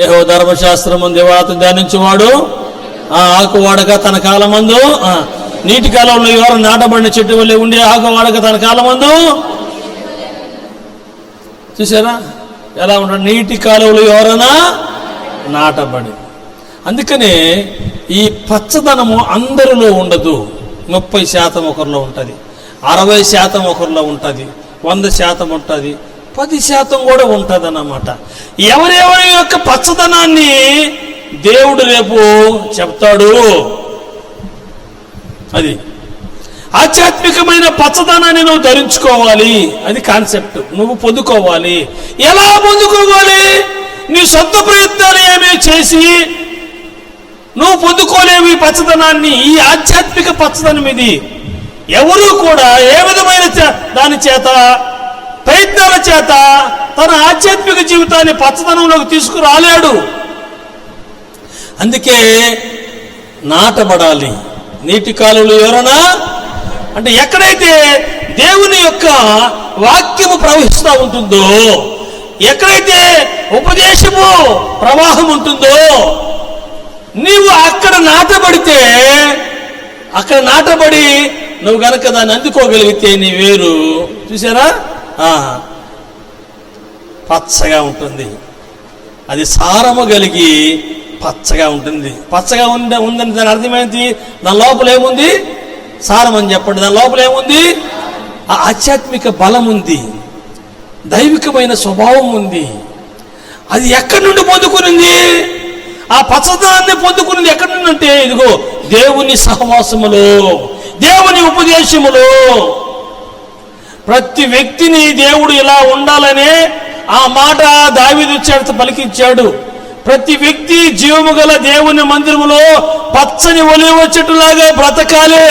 ధర్మశాస్త్రము దేవాత ధ్యానించేవాడు? ఆ ఆకు వాడక తన కాలమందు నీటి కాలంలో ఎవరు నాటబడిన చెట్టు వల్లే ఉండే ఆకు వాడక తన కాలమందు చూసారా ఎలా ఉంటాడు నీటి కాలువలు ఎవరైనా నాటబడి. అందుకనే ఈ పచ్చదనము అందరిలో ఉండదు. ముప్పై శాతం ఒకరిలో ఉంటుంది. అరవై శాతం ఒకరిలో ఉంటుంది. వంద శాతం ఉంటుంది. పది శాతం కూడా ఉంటుంది అన్నమాట ఎవరెవరి యొక్క పచ్చదనాన్ని దేవుడు రేపు చెప్తాడు? అది. ఆధ్యాత్మికమైన పచ్చదనాన్ని నువ్వు ధరించుకోవాలి. అది కాన్సెప్ట్. నువ్వు పొందుకోవాలి. ఎలా పొందుకోవాలి? నీ సొంత ప్రయత్నాలు ఏమీ చేసి నువ్వు పొందుకోలేవు ఈ పచ్చదనాన్ని ఈ ఆధ్యాత్మిక పచ్చదనం ఇది. ఎవరు కూడా ఏ విధమైన చే- దాని చేత ప్రయత్నాల చేత తన ఆధ్యాత్మిక జీవితాన్ని పచ్చదనంలోకి తీసుకురాలేడు. అందుకే నాటబడాలి. నీటి కాలువలు ఎవరన్నా? అంటే ఎక్కడైతే దేవుని యొక్క వాక్యము ప్రవహిస్తూ ఉంటుందో ఎక్కడైతే ఉపదేశము ప్రవాహం ఉంటుందో నీవు అక్కడ నాటబడితే అక్కడ నాటబడి నువ్వు గనక దాన్ని అందుకోగలిగితే నీ వేరు. చూసారా? పచ్చగా ఉంటుంది. అది సారము కలిగి పచ్చగా ఉంటుంది. పచ్చగా ఉండే ఉందని దాని అర్థమైంది దాని లోపల ఏముంది? సారం అని చెప్పండి. దాని లోపల ఏముంది? ఆ ఆధ్యాత్మిక బలం ఉంది. దైవికమైన స్వభావం ఉంది. అది ఎక్కడి నుండి పొందుకునింది? ఆ పచ్చదనాన్ని పొందుకున్నది ఎక్కడి నుండి అంటే ఇదిగో దేవుని సహవాసములో దేవుని ఉపదేశములో. ప్రతి వ్యక్తిని దేవుడు ఇలా ఉండాలనే ఆ మాట దావిదు చేత పలికించాడు. ప్రతి వ్యక్తి జీవము గల దేవుని మందిరములో పచ్చని ఒలివ చెట్టులాగా బ్రతకాలే.